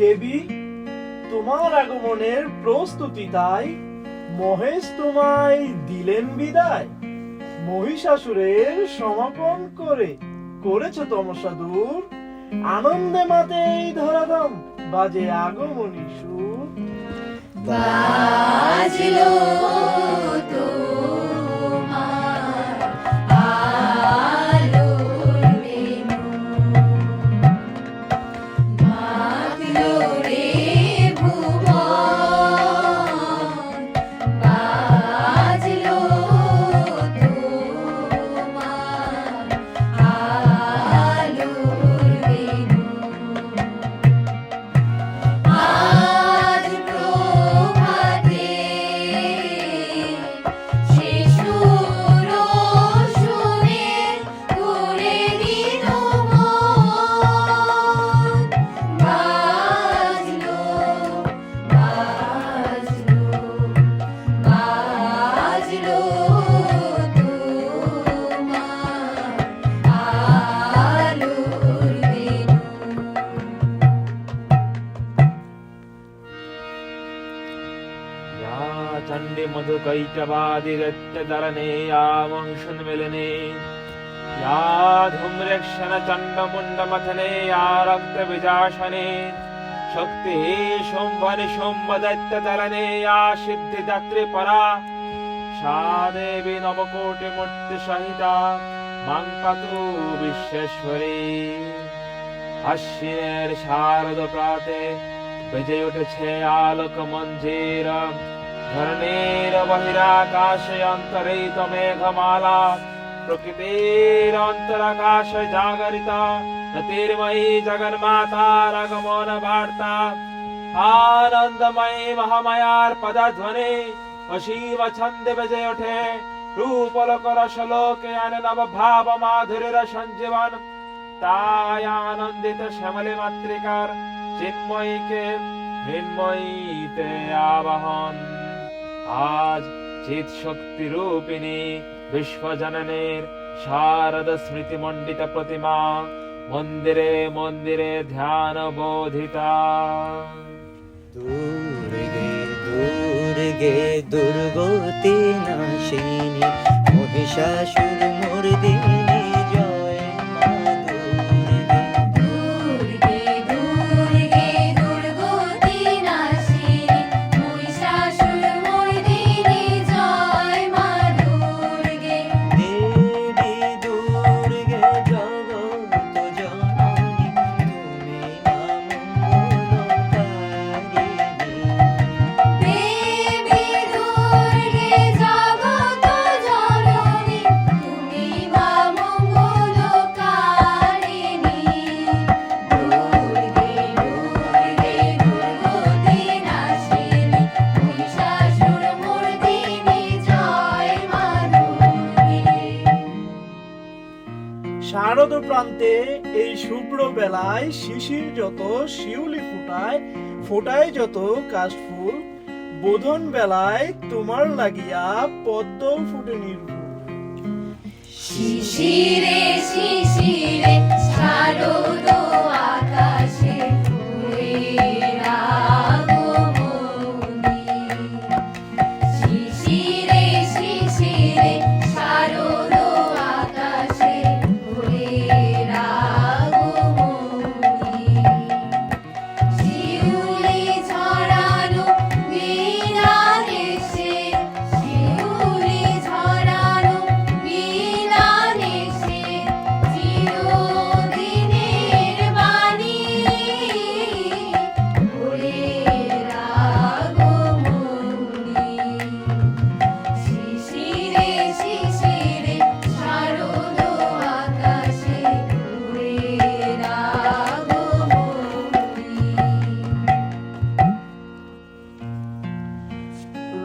দেবী, তোমার আগমনের প্রস্তুতি তাই। মহেশ তোমায় দিলেন বিদায়। মহিষাসুরের সমাপন করে। করেছ তমসা দূর। আনন্দে মাতে এই ধরাধাম। বাজে আগমনী সুর। বাজলো ಚಂಡಿ ಮಧುಕೈಟವಾದಿರಟ್ಟದರನೆ ಯಾವಂಶನ್ಮೆಲನೆ ಯಾ ಧೂಮ್ರಕ್ಷಣ ಚಂಡಮುಂಡಮಥನೆ ಯಾ ರಕ್ತವಿಜಾಶನೆ ಶಕ್ತಿ ಶುಂಭನಿ ಶುಂಭದತ್ತದರನೆ ಯಾ ಸಿದ್ಧಿದಾತ್ರಿ ಪರಾ ಶಾ ದೇವಿ ನವಕೋಟಿ ಮೂರ್ತಿ ಸಹಿತ ಮಾಂಕತು বিশ্বেশ্বরী আশ্বিনের শারদ প্রাতে বেজে উঠেছে আলোক মঞ্জিরা ধরণীর বহিরাকাশে অন্তরিত মেঘমালা প্রকৃতির অন্তরাকাশ জাগরিত জ্যোতির্ময়ী জগন্মাতার আগমন বার্তা আনন্দময়ী মহামায়ার পদধ্বনি অসীম ছন্দে বেজে ওঠে রূপলক রসলোকে আনে নব ভাব মাধুরীর সঞ্জীবন তাই আনন্দিত শ্যামলী মাতৃকার চিন্ময়ীকে মৃন্ময়ীতে আবাহন আজ চিত শক্তি রূপিণী বিশ্বজননের শারদ স্মৃতি মণ্ডিত প্রতিমা। মন্দিরে মন্দিরে ধ্যান বোধিতা দুর্গে দুর্গে দুর্গতি নাশিনী। মহিষাসুর মর্দিনী শারদ প্রান্তে এই শুভ্র বেলায় শিশির যত শিউলি ফুটায়, ফোটায় যত কাশফুল বোধন বেলায় তোমার লাগিয়া পদ্ম ফুটে নির্ভুল। শিশিরে শিশিরে শারদ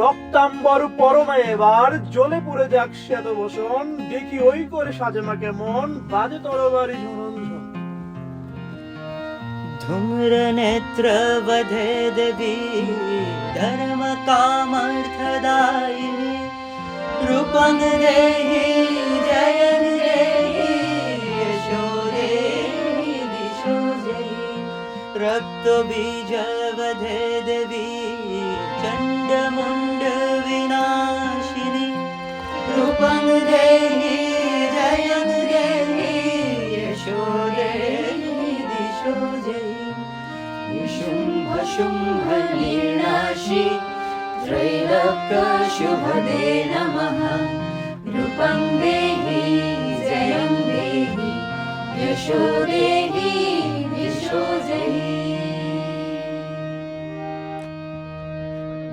রক্তাম্বর পরমে এবার জ্বলে পুড়ে যাক শ্বেত বসন। দেখি ওই করে সাজে মা কেমন, বাজে তরবারি ঝুরঞ্জন ধূম্র নেত্র বধে দেবী, ধর্ম কামর্থদায়িনী রূপং দেহি, জয়ন দেহি যশো দেহি। দিশো রক্ত বীজ त्रैलोक्यशुभदे नमः रूपं देहि जयं देहि यशो देहि दिशो जहि।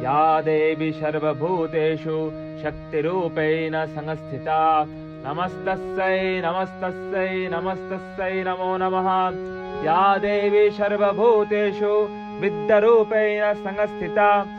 या देवी सर्वभूतेषु शक्तिरूपेण संस्थिता। नमस्तस्यै नमस्तस्यै नमस्तस्यै नमो नमः। या देवी सर्वभूतेषु विद्यारूपेण संस्थिता